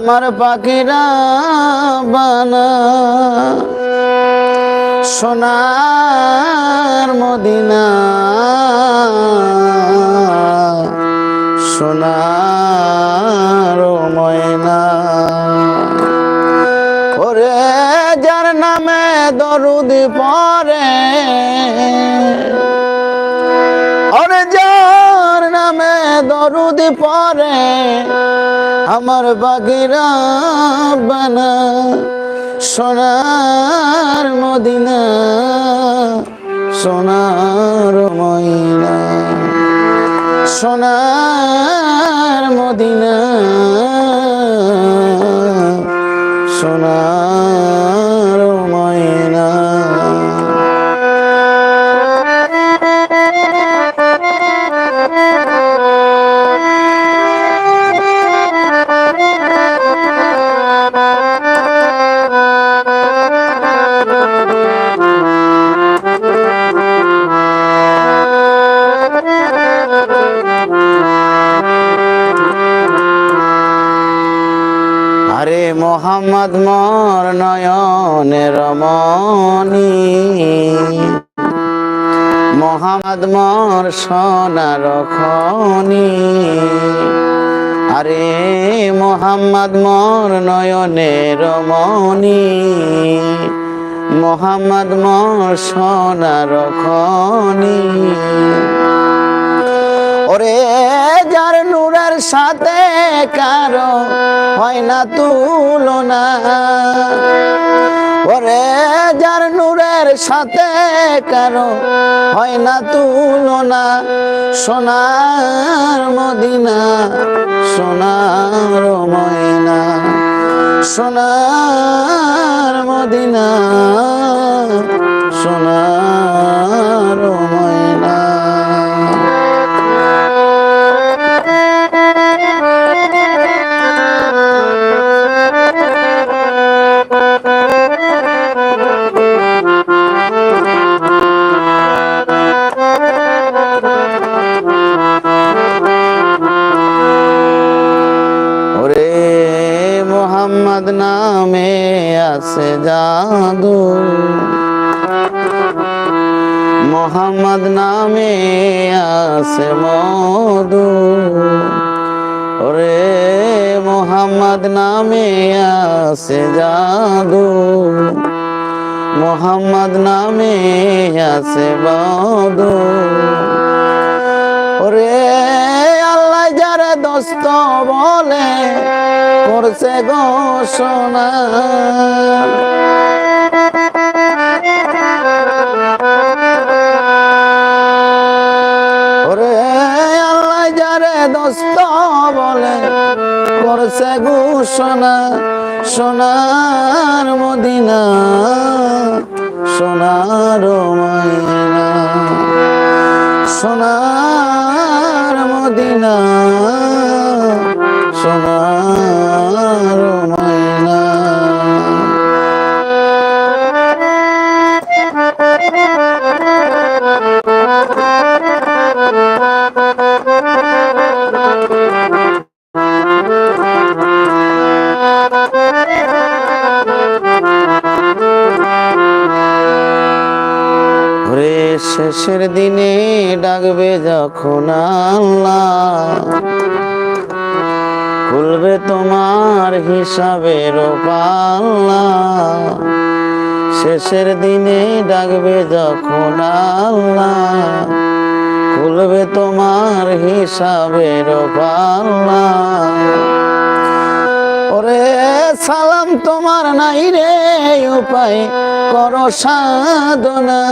আমার পাখিরা বানা। সোনার মদিনা। সোনার ময়না। ওরে যার নামে দরুদ পরে ওরে যার নামে দরুদ পরে আমার বাগেরা বানা সোনার মদিনা সোনার ময়না সোনার মদিনা সোনার মোহাম্মদ মোর নয়নের মনি মোহাম্মদ মোর সোনার খনি। আরে মোহাম্মদ মোর নয়নের মনি মোহাম্মদ মোর সোনার খনি। ওরে যার নূরের সাথে কারও হয় না তুলনা। ওরে যার নূরের সাথে কারও হয় না তুলনা। সোনার মদিনা, সোনার ময়না, সোনার মদিনা, সোনার নামে আছে জাদু। মোহাম্মদ নামে আছে মধু। ওরে মোহাম্মদ নামে আছে জাদু। মোহাম্মদ নামে আছে বধু ওরে দোস্ত বলে করছে ঘোষণা। আল্লাহ বলে করছে ঘোষণা সোনার মদিনা সোনার ময়না সোনার মদিনা। শেষের দিনে ডাকবে যখন আল্লাহ। খুলবে তোমার হিসাবের পাল্লা শেষের দিনে ডাকবে যখন আল্লাহ। খুলবে তোমার হিসাবের পাল্লা ওরে সালাম তোমার নাই রে, উপায় করো সাধনা।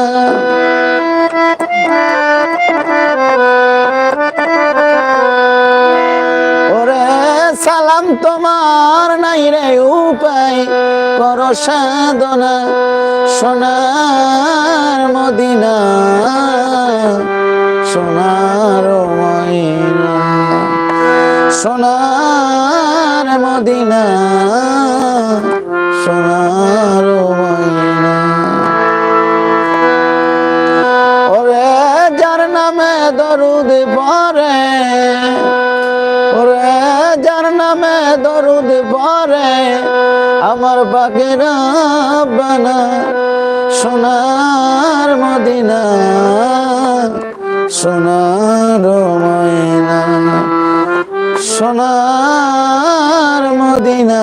সালাম তোমার নাই রে উপায় করো সাধনা সোনার মদিনা সোনার ময়না সোনার মদিনা সোনার পরে আমার বাগেরা বানা সোনার মদিনা সোনার ময়না সোনার মদিনা।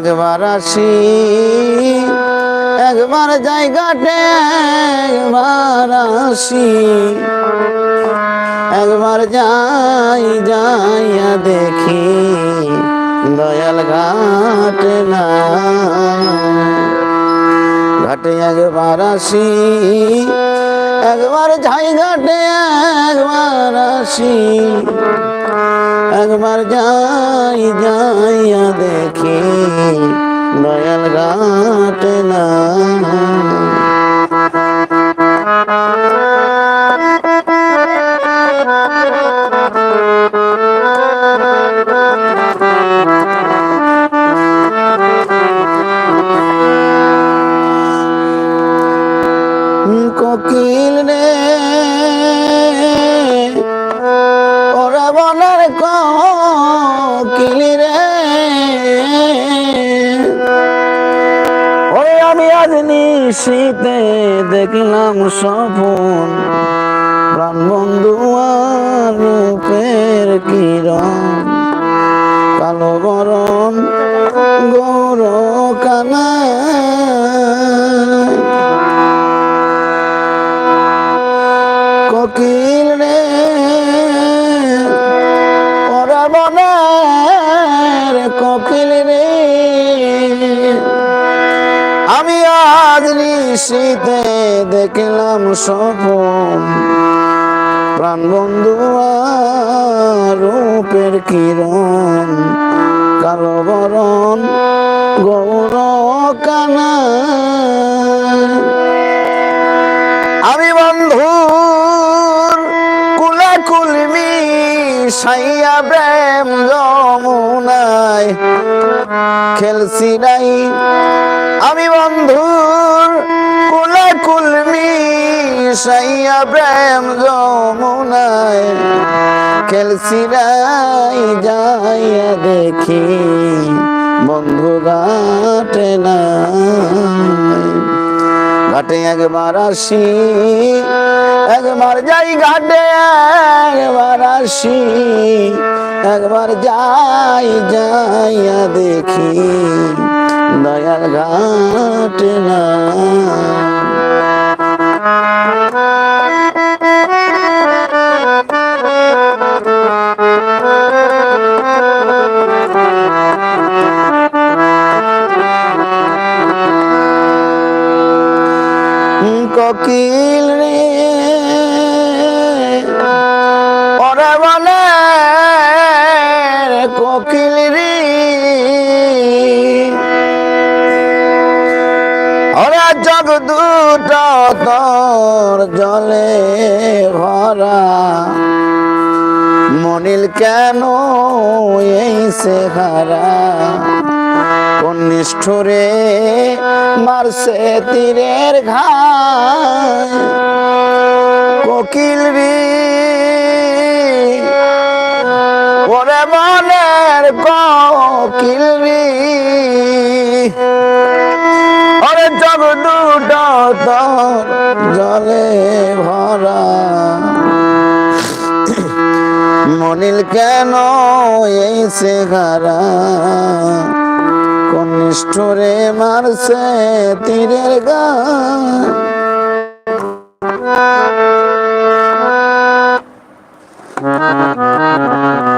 একবার আসি, একবার ঘাটে একবার আসি। একবার যাই, যাইয়া দেখি দয়াল ঘাট না ঘাটে একবার আসি, একবার যাই ঘাটে একবার আসি। একবার যাই যাইয়া দেখি দয়াল ঘাট না দেখলাম স্বপন। প্রাণ বন্ধু রূপের কিরণ। কালো বরণ গৌর কানা। আমি বন্ধুর কুলা কুলমি সাইয়া প্রেম যমুনায়। খেলছি নাই। আমি কুলমি সাইয়া প্রেম যমুনায় খেলছিরাই যাইয়া দেখি, বন্ধু নাই। ঘাটে একবার আসি, একবার যাই ঘাটে, একবার আসি, একবার যাই যাইয়া দেখি, দয়াল ঘাটে না কোকিল রে। ওরে বলে কোকিল রে। ওরে জগ দুট তোর জলে ভরা। মনিল কেন এই সে হারা কোন নিষ্ঠুরে মারছে তীরের ঘায় কোকিল রে ওরে মনের কোকিল রে ওরে জগ দুট জলে ভরা। মনিল কেন এই সে হারা কোন নিষ্ঠুরে মারছে তীরের গা। Thank করেন